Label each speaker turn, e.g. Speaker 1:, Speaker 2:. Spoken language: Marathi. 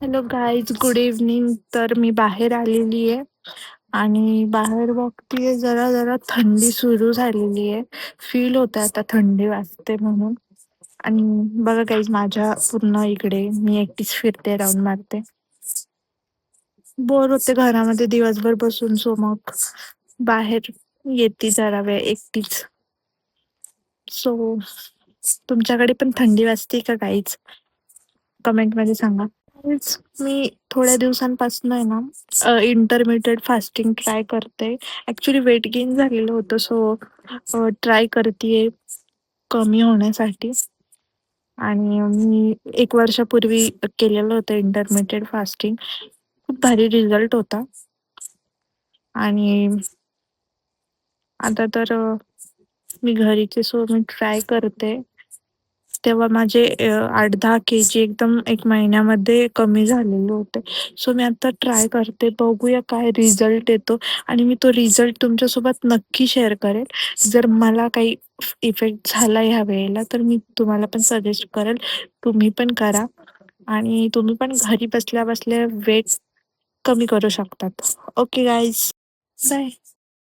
Speaker 1: हॅलो गाईज गुड इव्हनिंग तर मी बाहेर आलेली आहे. आणि बाहेर बघतीये जरा जरा थंडी सुरू झालेली आहे. फील होत आता थंडी वाजते म्हणून. आणि बघा गाईज माझ्या पूर्ण इकडे मी एकटीच फिरते राऊंड मारते. बोर होते घरामध्ये. दिवसभर बसून सो मग बाहेर येते जरा वेळ एकटीच. सो तुमच्याकडे पण थंडी वाजते का काहीच कमेंटमध्ये सांगा. तेच मी थोड्या दिवसांपासून आहे ना इंटरमिटेड फास्टिंग ट्राय करते. ऍक्च्युली वेट गेन झालेलं होतं सो ट्राय करते कमी होण्यासाठी. आणि मी एक वर्षापूर्वी केलेलं होतं इंटरमिटेड फास्टिंग खूप भारी रिझल्ट होता. आणि आता तर अ, मी घरीचे सो मी ट्राय करते. तेव्हा माझे आठ दहा के जी एकदम एक महिन्यामध्ये कमी झालेले होते. सो मी आता ट्राय करते. बघूया काय रिझल्ट येतो. आणि मी तो रिझल्ट तुमच्यासोबत नक्की शेअर करेल. जर मला काही इफेक्ट झाला ह्या वेळेला तर मी तुम्हाला पण सजेस्ट करेल. तुम्ही पण करा. आणि तुम्ही पण घरी बसल्या बसल्या वेट कमी करू शकतात. Okay guys bye